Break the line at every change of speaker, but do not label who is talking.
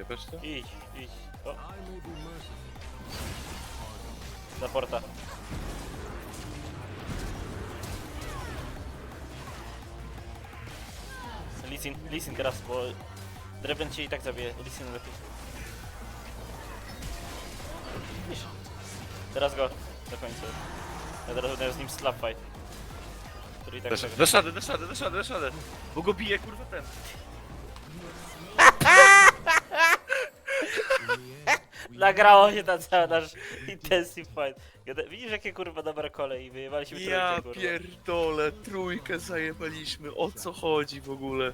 Jebasz to?
Idź, idź. O. Za porta. Lisin, Lisin teraz, bo Dreben cię i tak zabije. Lisin lepiej. Idź. Teraz go do końca. Ja teraz będę z nim slap fight. Który i tak
Dasz
przegra.
dasz radę, dasz radę, dasz radę, dasz radę. Bo go bije kurwa ten.
Nagrało się ten cały nasz intensive fight. Gada- Widzisz jakie kurwa dobre kole i wyjebaliśmy
Ja
trójkę kurwa.
pierdolę, trójkę zajebaliśmy, o co chodzi w ogóle?